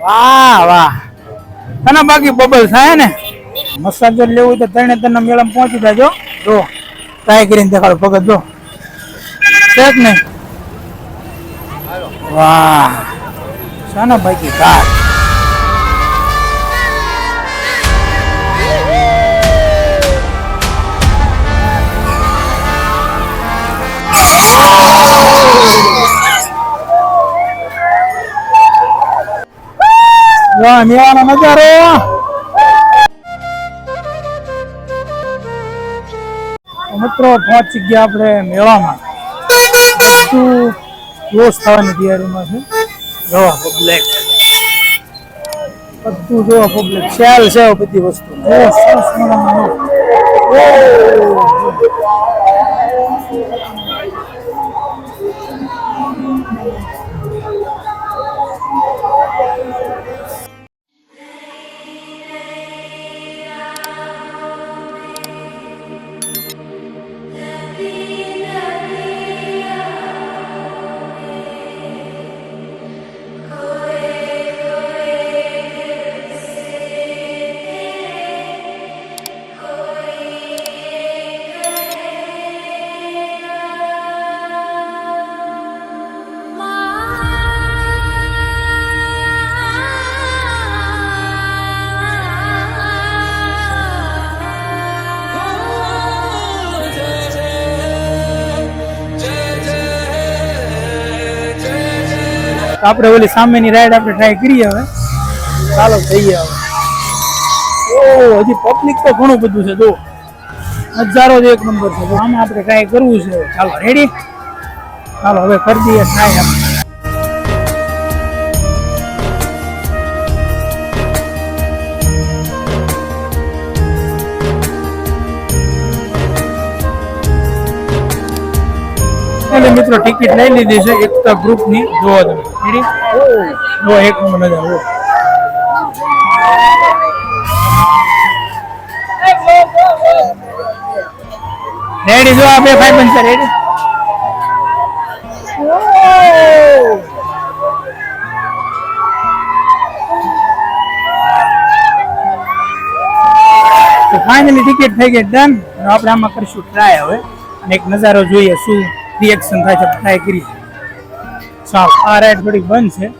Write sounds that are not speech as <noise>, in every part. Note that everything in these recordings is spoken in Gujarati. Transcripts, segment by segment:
વાહ વાહ. તને બાકી બબલ થાય ને? મસાજ જો લેવું તો ત્રણે ત્રણ મેળામાં પહોંચી જાજો. જો ટ્રાય કરીને દેખાડો પગત જો. છે નહીં. વાહ. શાના બાકી કાર વાહ મેળાનો નજારો. મિત્રો પહોંચી ગયા આપણે મેળામાં. બધું ક્લોઝ થવાની તૈયારીમાં છે? જોવા. પબ્લિક બધું જોવા પબ્લિક સેલ છે બધી વસ્તુ. સરસ મજાનું તો આપણે ઓલી સામેની રાઈડ આપણે ટ્રાય કરીએ હવે. ચાલો જઈએ હવે. ઓ, હજી પબ્લિક તો ઘણું બધું છે જો હજારો જ એક નંબર છે આને આપણે ટ્રાય કરવું છે. ચાલો રેડી ચાલો, હવે કરી દઈએ ટ્રાય આપણે. મિત્રો ટિકિટ લઈ લીધી છે એકતા ગ્રુપની જોવા તમે. રેડી જો એક નંબર નજારો જો. રેડી જો આ બે ભાઈ બનશે રેડી તો ફાઇનલી ટિકિટ થઈ ગઈ ડન આપણે આમાં કરીશું ટ્રાય હવે. અને એક નજારો જોઈએ, શું રિએક્શન થાય છે ટ્રાય કરીએ સાવ આ રાઈડ થોડીક બંધ છે.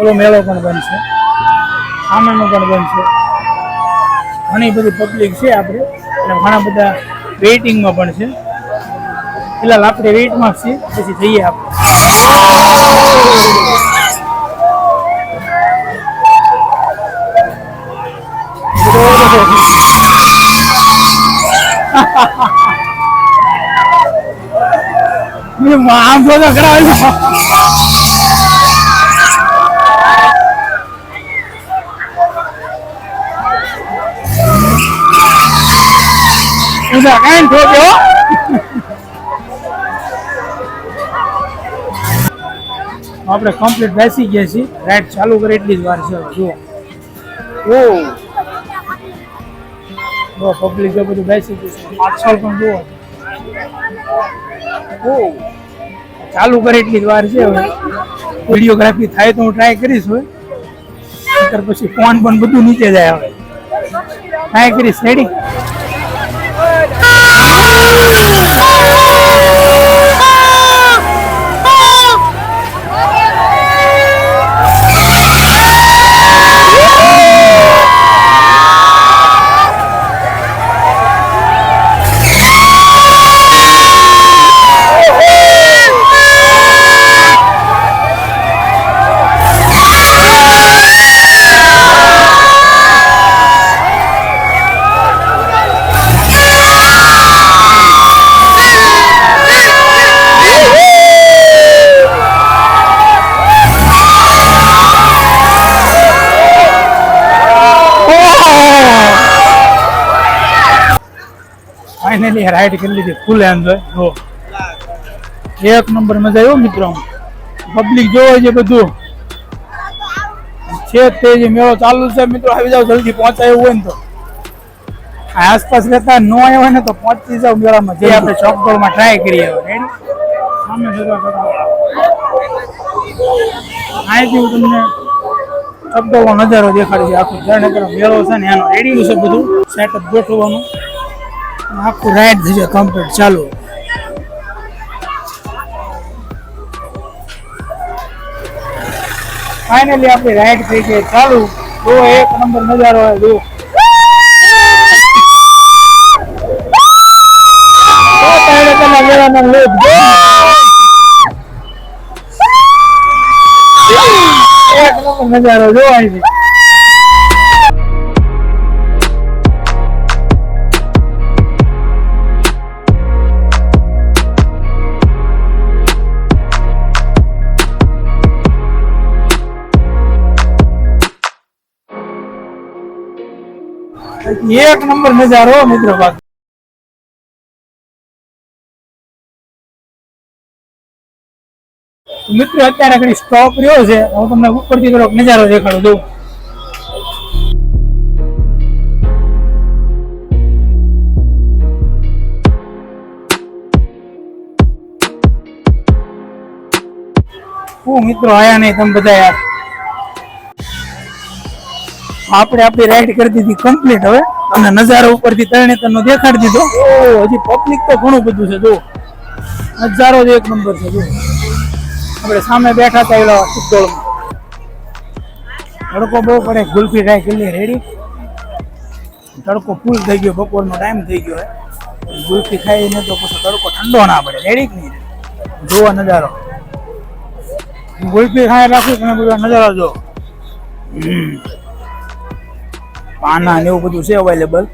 ઓલો મેળો પણ બંધ છે. સામેનો પણ બંધ છે. ઘણી બધી પબ્લિક છે આપણે. અને ઘણા બધા વેઇટિંગમાં પણ છે. ફિલહાલ આપણે વેઇટમાં છીએ. પછી જઈએ આપણે. <laughs> <laughs> આમ તો કરાવે કાંઈ ઠોક્યો આપણે કમ્પ્લીટ બેસી ગયા છીએ. રાઈડ ચાલુ કરે એટલી જ વાર છે જુઓ. ઓ પબ્લિક જો બધું બેસી ગયું છે. પાછળ પણ જુઓ. ચાલુ કરે એટલી જ વાર છે હવે. વિડીયોગ્રાફી થાય તો હું ટ્રાય કરીશ હવે. નહીંતર પછી ફોન પણ બધું નીચે જાય હવે. ટ્રાય કરીશ રેડી ફાઇનલી રાઈડ કરી લીધી ફૂલ એન્જોય જો. એક નંબર મજા આવ્યો મિત્રો. પબ્લિક જોવે છે બધું. છે તે જે મેળો ચાલુ છે મિત્રો, આવી જાવ જલ્દી પહોંચાય એવું હોય ને તો. આસપાસ રહેતા ન આવ્યા હોય ને તો પહોંચી જાવ મેળામાં. જે આપણે ચોકડોળમાં ટ્રાય કરીએ સામે અહીંથી હું તમને શબ્દોનો નજારો દેખાડે છે. આખું જળનગર મેળો છે ને, એનો રેડી છે બધું. સેટઅપ ગોઠવવાનું. આખું રાઈડ થઈ જાય કમ્પ્લીટ ચાલુ. ફાઇનલી આપણી રાઈડ થઈ ગઈ. ચાલુ. જો એક નંબર નજારો હોય જો નજારો જોવાય અહીંથી. એક નંબર નજારો મિત્રો બાકી મિત્રો, અત્યારે ઘણી સ્ટોપ રહ્યો છે. હું તમને ઉપરથી થોડોક નજારો દેખાડું દઉં હું મિત્રો, આયા નહીં, તમે બધા યાર. આપણે આપણી રાઈડ કરી દીધી કમ્પ્લીટ હવે. તમને નજારો ઉપરથી તરણેતર નો દેખાડી દીધો. ઓ, હજી પબ્લિક તો ઘણું બધું છે જો નજારો જ એક નંબર છે જો આપણે સામે બેઠા હતા એલા ફૂટબોલમાં તડકો બહુ પડે, ગુલફી ટ્રાય કેટલી રેડી. તડકો ફૂલ થઈ ગયો, બપોરનો ટાઈમ થઈ ગયો ગુલ્ફી ખાઈને તો પછી તડકો ઠંડો ના પડે, રેડી નહીં? જોવા નજારો. ગુલફી ખાઈ રાખું તમે બધા નજારો જો હમ. પાના ને એવું બધું છે અવેલેબલ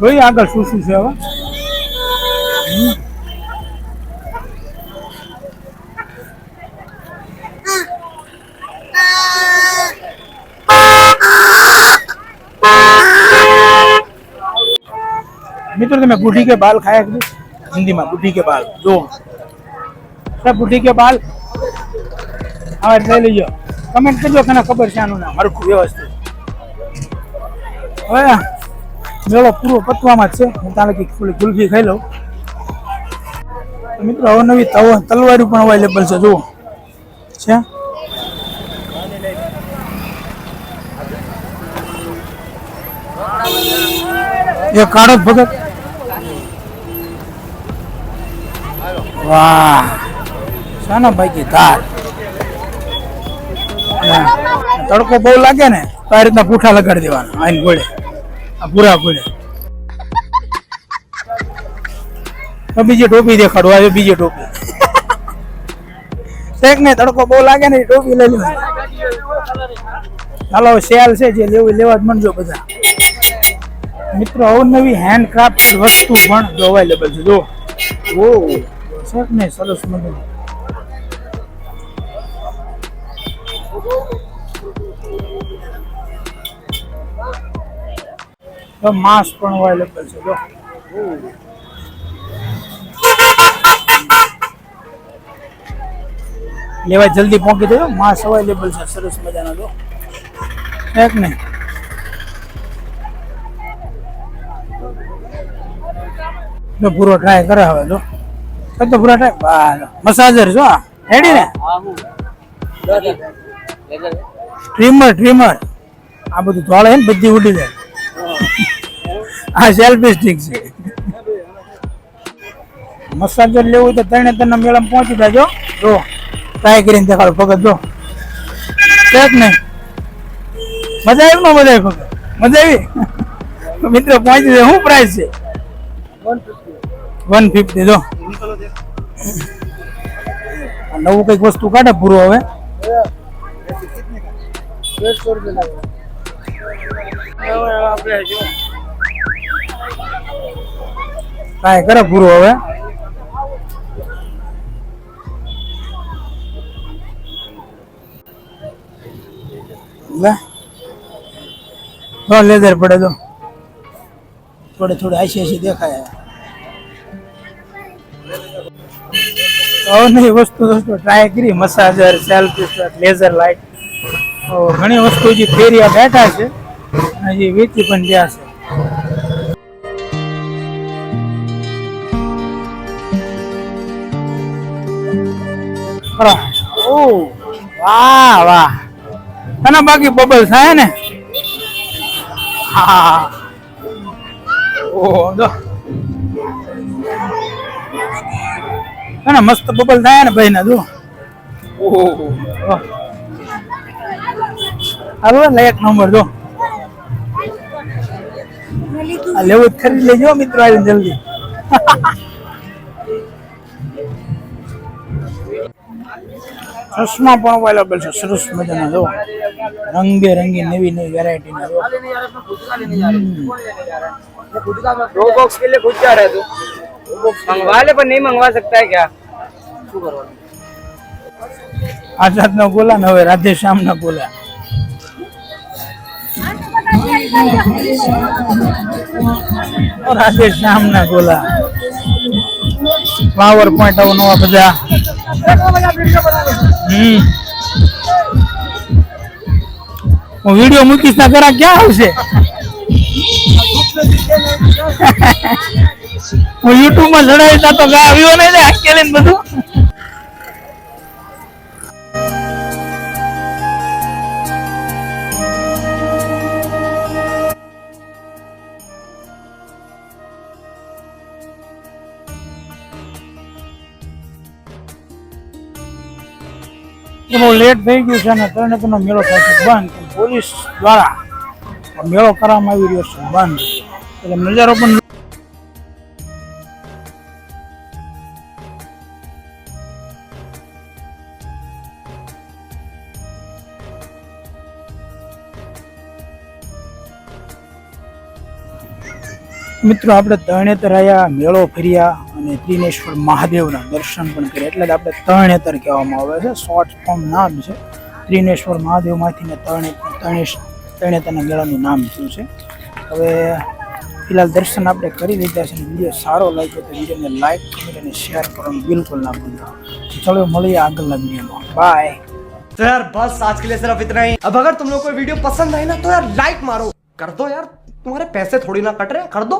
જોઈએ આગળ શું શું છે હવે? મિત્રો તમે બુઢી કે બાલ ખાયા કીધું હિન્દીમાં બુઢી કે બાલ. જો. સર બુઢી કે બાલ? હવે લઈ લેજો કમેન્ટ કરજો કે ખબર છે આનું નામ. હરખું વ્યવસ્થિત. હવે મેળો પૂરો પતવામાં જ છે. હું તારે કંઈક થોડી ગુલફી ખાઈ લઉં. મિત્રો, હવે નવી તલવારી પણ અવેલેબલ છે. જુઓ. છે? એ કાળો ભગત. વાહ. શાના ભાઈ ધાર. તડકો બહુ લાગે ને, તો આ રીતના પૂઠા લગાડી દેવાના, આઈને ગોળે. આ પૂરા બીજી ટોપી દેખાડો આવે બીજી ટોપી. શેક ને તડકો બહુ લાગે ને ટોપી લઈ લેવાની ચાલો સેલ છે જે લેવું લેવા જ મનજો બધા. મિત્રો અવનવી હેન્ડક્રાફ્ટ વસ્તુ પણ જો અવેલેબલ છે. જો. ઓ શેક ને સરસ મજાનું તો માંસ પણ અવેલેબલ છે જો. લેવા જલ્દી પહોંચી દેજો માંસ અવેલેબલ છે સરસ મજાનો જો. એક નહીં જો પૂરો ટ્રાય કરે હવે જો. તો પૂરો ટ્રાય મસાજર જો રેડી ને? ટ્રીમર ટ્રીમર આ બધું ધોળે બધી ઉડી જાય. આ સેલ્ફી સ્ટિક છે. મસાજર લેવું તો ત્રણે ત્રણ મેળામાં પહોંચી જાજો જો. ટ્રાય કરીને દેખાડો પગત જો. કેક નહીં. મજા આવી ને મજા આવી પગત મજા આવી? મિત્રો, પહોંચી જાય. શું પ્રાઇસ છે? વન ફિફ્ટી જો. નવું કંઈક વસ્તુ કાઢે પૂરો હવે. કાંઈ કરે પૂરો હવે? લેધર પડે તો. થોડે થોડે આશી આશી દેખાય. હવે વસ્તુ વસ્તુ ટ્રાય કરી મસાજર સેલ્ફ લેઝર લાઇટ ઘણી વસ્તુ જે ફેરિયા બેઠા છે. હજી વેચી પણ ગયા છે. ઓ, વાહ વાહ. અને બાકી બબલ થાય ને? હા. મસ્ત બબલ થાય ને ભાઈ ને જો ઓહો હાલો એક નંબર જો લેવું જ ખરીદ લેજો, મિત્રો, આવીને જલ્દી. ચશ્મા પણ અવેલેબલ છે સરસ મજાના જો રંગબેરંગી નવી નવી વેરાયટી ના જો दो बॉक्स के लिए खुद जा रहा है तू मंगवा ले पर नहीं मंगवा सकता है क्या આઝાદ ના ગોલા ને હવે રાધે શ્યામ ના ગોલા રાધે શ્યામ ના ગોલા ફ્લાવર પોઈન્ટ આવો નવા બધા હમ હું વીડિયો મૂકીશ ના કરા ક્યાં આવશે? હું યુટ્યુબમાં ચડાવીશ તો ગા આવ્યો નહીં ને ને બધું. બહુ લેટ થઈ ગયું છે અને તરણેતરનો મેળો થાય બંધ. પોલીસ દ્વારા મેળો કરવામાં આવી રહ્યો છે બંધ. એટલે નજારો પણ મિત્રો, આપણે તરણેતર આવ્યા મેળો ફર્યા. અને ત્રિનેશ્વર મહાદેવના દર્શન પણ કર્યા એટલે જ આપણે તરણેતર કહેવામાં આવે છે શોર્ટ ફોર્મ નામ છે ત્રિનેશ્વર મહાદેવમાંથી ને તરણેતર તરણેશ તરણેતરના મેળાનું નામ થયું છે હવે ફિલહાલ દર્શન આપણે કરી લીધા છે વિડીયો સારો લાગ્યો તો વિડીયોને લાઈક કમેન્ટ અને શેર કરવાનું બિલકુલ ના ભૂલતા ચલો મળીએ આગળના વિડીયોમાં બાય तो यार बस आज के लिए सिर्फ इतना ही अब अगर तुम लोग को वीडियो पसंद आई ना तो यार लाइक मारो कर दो यार तुम्हारे पैसे थोड़ी ना कट रहे हैं कर दो